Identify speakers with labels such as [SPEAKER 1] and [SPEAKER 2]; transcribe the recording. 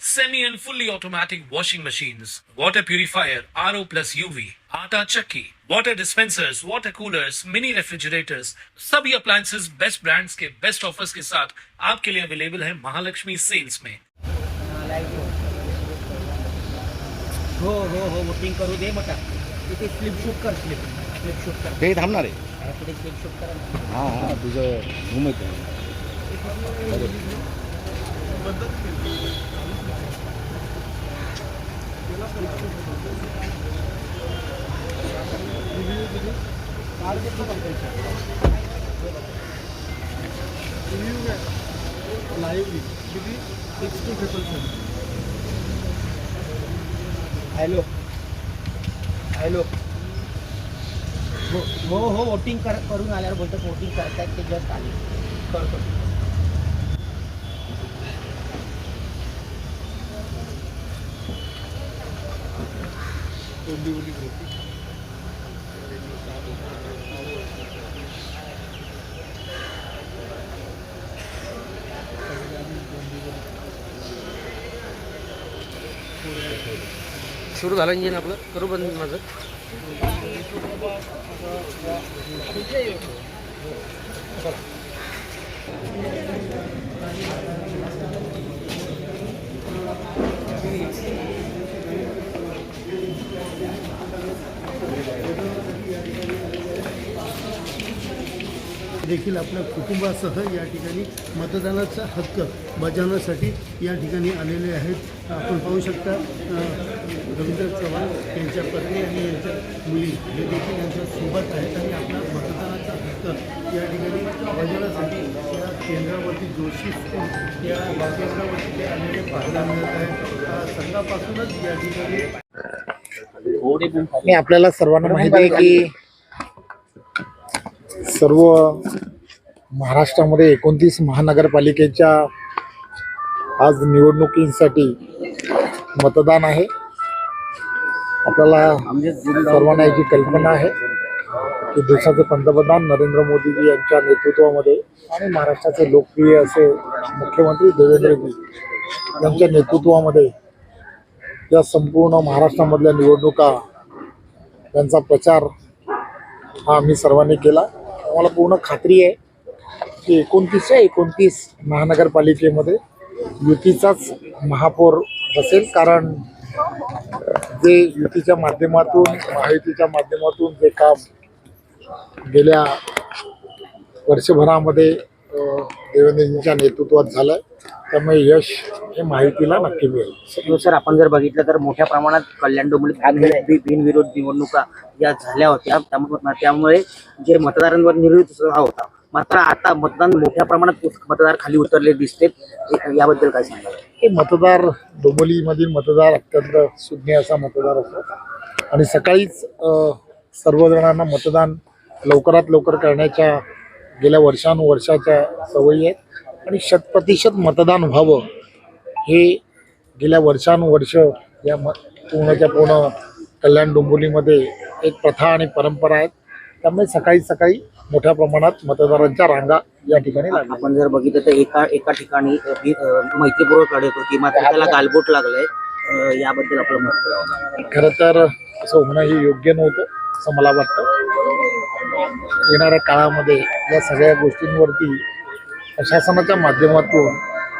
[SPEAKER 1] semi and fully automatic washing machines, water purifier, RO plus UV, आटा चक्की, water dispensers, water coolers, mini refrigerators, सभी appliances best brands के best offers के साथ आपके लिए अवेलेबल है महालक्ष्मी सेल्स में
[SPEAKER 2] हो हो हो वोटिंग करू दे मोठा तिथे स्लिप शूट कर स्लिप स्लिप शूट कर
[SPEAKER 3] ते थांबणार आहे
[SPEAKER 2] तिथे स्लिप शूट कर
[SPEAKER 3] हाँ हाँ तुझं घुमत आहे
[SPEAKER 2] हॅलो. हॅलो. हो हो, हो वोटिंग कर करून आल्यावर बोलतात वोटिंग करतायत ते जस्ट आले. कर कर.
[SPEAKER 4] सुरू झालं इंजिन आपलं. करू बंद माझं.
[SPEAKER 5] देखील आपल्या कुटुंबासह या ठिकाणी मतदानाचा हक्क बजावण्यासाठी या ठिकाणी आलेले आहेत. आपण पाहू शकता रवींद्र चव्हाण यांच्या पत्नी आणि यांच्या मुली हे देखील यांच्या सोबत आहेत आणि आपला मतदानाचा हक्क या ठिकाणी बजावण्यासाठी या केंद्रावरती जोशी या केंद्रावरती ते आलेले पाहायला मिळत आहे संघापासूनच या ठिकाणी
[SPEAKER 3] आपल्याला सर्वांना माहिती आहे की सर्व महाराष्ट्रामध्ये एकोणतीस महानगरपालिकेच्या आज निवडणुकीसाठी मतदान आहे. आपल्याला सर्वांना याची कल्पना आहे की देशाचे पंतप्रधान नरेंद्र मोदीजी यांच्या नेतृत्वामध्ये आणि महाराष्ट्राचे लोकप्रिय असे मुख्यमंत्री देवेंद्रजी यांच्या नेतृत्वामध्ये या संपूर्ण महाराष्ट्रामधल्या निवडणुका यांचा प्रचार हा आम्ही सर्वांनी केला. आम्हाला पूर्ण खात्री आहे की एकोणतीसच्या एकोणतीस महानगरपालिकेमध्ये युतीचाच महापौर असेल कारण जे युतीच्या माध्यमातून महायुतीच्या माध्यमातून जे काम गेल्या वर्षभरामध्ये देवेंद्रजींच्या नेतृत्वात झालं त्यामुळे यश हे माहितीला नक्की मिळेल.
[SPEAKER 2] सर सर आपण जर बघितलं तर मोठ्या प्रमाणात कल्याण डोंबिवलीत बि- बिनविरोध निवडणुका या झाल्या होत्या. त्यामुळे त्यामुळे जे मतदारांवर निर्णय होता. मात्र आता मतदान मोठ्या प्रमाणात मतदार खाली उतरले दिसतेत याबद्दल काय सांगाल?
[SPEAKER 3] हे मतदार डोंबिवलीमधील मतदार अत्यंत सुज्ञ असा मतदार असतो. आणि सकाळीच सर्वजणांना मतदान लवकरात लवकर करण्याच्या गेल्या वर्षानुवर्षाच्या सवयी आहेत. आणि शतप्रतिशत मतदान व्हावं हे गेल्या वर्षानुवर्ष या म पूर्णच्या पूर्ण कल्याण डोंबिवलीमध्ये एक प्रथा आणि परंपरा आहेत. त्यामुळे सकाळी सकाळी मोठ्या प्रमाणात मतदारांच्या रांगा या ठिकाणी लागल्या.
[SPEAKER 2] आपण जर बघितलं तर एका एका ठिकाणी मैत्रीपूर्वक लढत होती मात्र त्याला गालबोट लागलंय. याबद्दल आपलं मत?
[SPEAKER 3] खरं तर असं होणं हे योग्य नव्हतं असं मला वाटतं. येणाऱ्या काळामध्ये या सगळ्या गोष्टींवरती प्रशासनाच्या माध्यमातून